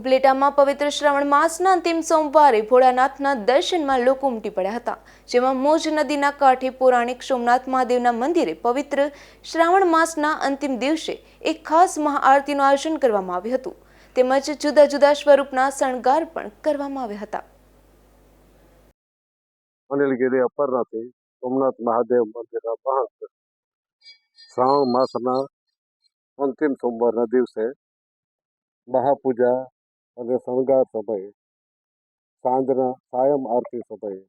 ઉપલેટામાં પવિત્ર શ્રાવણ માસના અંતિમ સોમવારે ભોળાનાથના દર્શનમાં લોકો ઉમટી પડ્યા હતા, જેમાં મોજ નદીના કાંઠે પૌરાણિક સોમનાથ મહાદેવના મંદિરે પવિત્ર શ્રાવણ માસના અંતિમ દિવસે એક ખાસ મહાઆરતીનું આયોજન કરવામાં આવ્યું હતું. તેમજ જુદા જુદા સ્વરૂપના શણગાર પણ કરવામાં આવ્યા હતા. સોમનાથ મહાદેવ મંદિરના મહંત શ્રાવણ માસના અંતિમ સોમવારના દિવસે મહાપૂજા અને શણગાર સમયે સાંજના સાયમ આરતી સમયે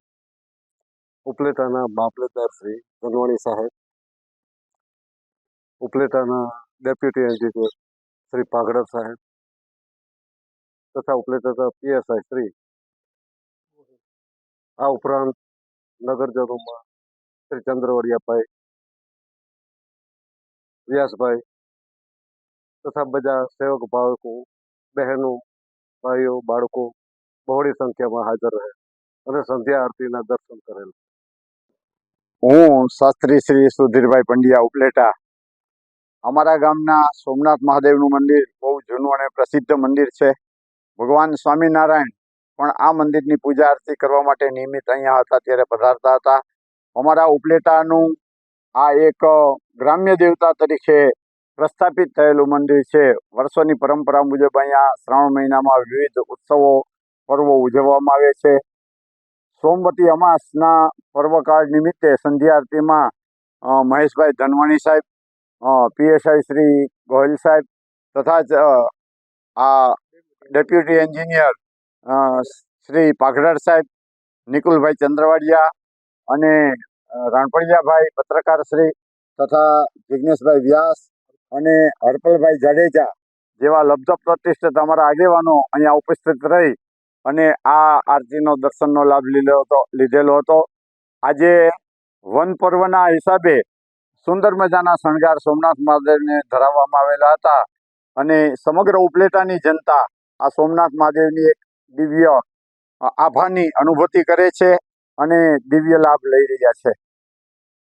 ઉપલેટાના મામલેદાર શ્રી ધનવાણી સાહેબ ઉપલેટાના ડેપ્યુટી એન્જિનિયર શ્રી પાગડર સાહેબ તથા ઉપલેટાના પીએસઆઈ શ્રી આ ઉપરાંત નગરજનોમાં શ્રી ચંદ્રવડિયાભાઈ વ્યાસભાઈ તથા બધા સેવક ભાવકો બહેનો ભાઈઓ, બાળકો બહોળી સંખ્યામાં હાજર રહે અને સંધ્યા આરતીના દર્શન કરેલ. હું શાસ્ત્રી શ્રી સુધીરભાઈ પંડ્યા ઉપલેટા. અમારા ગામના સોમનાથ મહાદેવનું મંદિર બહુ જૂનું અને પ્રસિદ્ધ મંદિર છે. ભગવાન સ્વામિનારાયણ પણ આ મંદિરની પૂજા આરતી કરવા માટે નિયમિત અહીંયા હતા, ત્યારે પધારતા હતા. અમારા ઉપલેટાનું આ એક ગ્રામ્ય દેવતા તરીકે પ્રસ્થાપિત થયેલું મંદિર છે. વર્ષોની પરંપરા મુજબ અહીંયા શ્રાવણ મહિનામાં વિવિધ ઉત્સવો, પર્વો ઉજવવામાં આવે છે. સોમવતી અમાસના પર્વકાળ નિમિત્તે સંધ્યા આરતીમાં મહેશભાઈ ધનવાણી સાહેબ પીએસઆઈ શ્રી ગોહિલ સાહેબ તથા જ આ ડેપ્યુટી એન્જિનિયર શ્રી પાઘડાર સાહેબ, નિકુલભાઈ ચંદ્રવાડિયા અને રાણપડિયાભાઈ પત્રકાર શ્રી તથા જિજ્ઞેશભાઈ વ્યાસ અને હરપલભાઈ જાડેજા જેવા લબ્ધ પ્રતિષ્ઠિત અમારા આગેવાનો અહીંયા ઉપસ્થિત રહી અને આ આરતીનો દર્શનનો લાભ લીધો હતો, લીધેલો હતો. આજે વન પર્વના હિસાબે સુંદર મજાના શણગાર સોમનાથ મહાદેવને ધરાવવામાં આવેલા હતા અને સમગ્ર ઉપલેટાની જનતા આ સોમનાથ મહાદેવની એક દિવ્ય આભાની અનુભૂતિ કરે છે અને દિવ્ય લાભ લઈ રહ્યા છે.